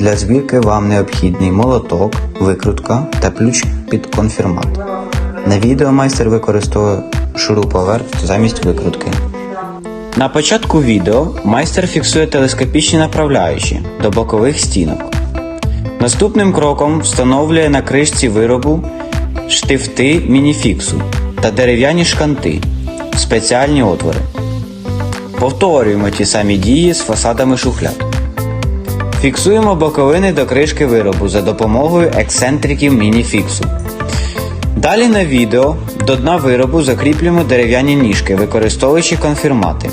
Для збірки вам необхідний молоток, викрутка та ключ під конфірмат. На відео майстер використовує шуруповерт замість викрутки. На початку відео майстер фіксує телескопічні направляючі до бокових стінок. Наступним кроком встановлює на кришці виробу штифти мініфіксу та дерев'яні шканти спеціальні отвори. Повторюємо ті самі дії з фасадами шухляд. Фіксуємо боковини до кришки виробу за допомогою ексцентриків мініфіксу. Далі на відео до дна виробу закріплюємо дерев'яні ніжки, використовуючи конфірмати.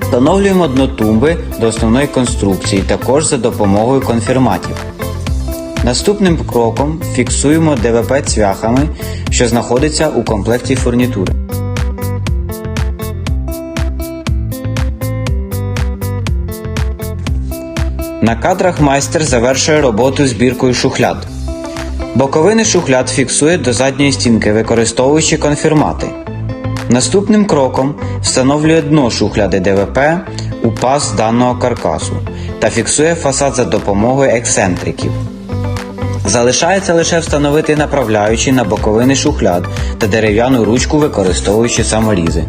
Встановлюємо дно тумби до основної конструкції також за допомогою конфірматів. Наступним кроком фіксуємо ДВП цвяхами, що знаходиться у комплекті фурнітури. На кадрах майстер завершує роботу збіркою шухляд. Боковини шухляд фіксує до задньої стінки, використовуючи конфірмати. Наступним кроком встановлює дно шухляди ДВП у паз даного каркасу та фіксує фасад за допомогою ексцентриків. Залишається лише встановити направляючі на боковини шухляд та дерев'яну ручку, використовуючи саморізи.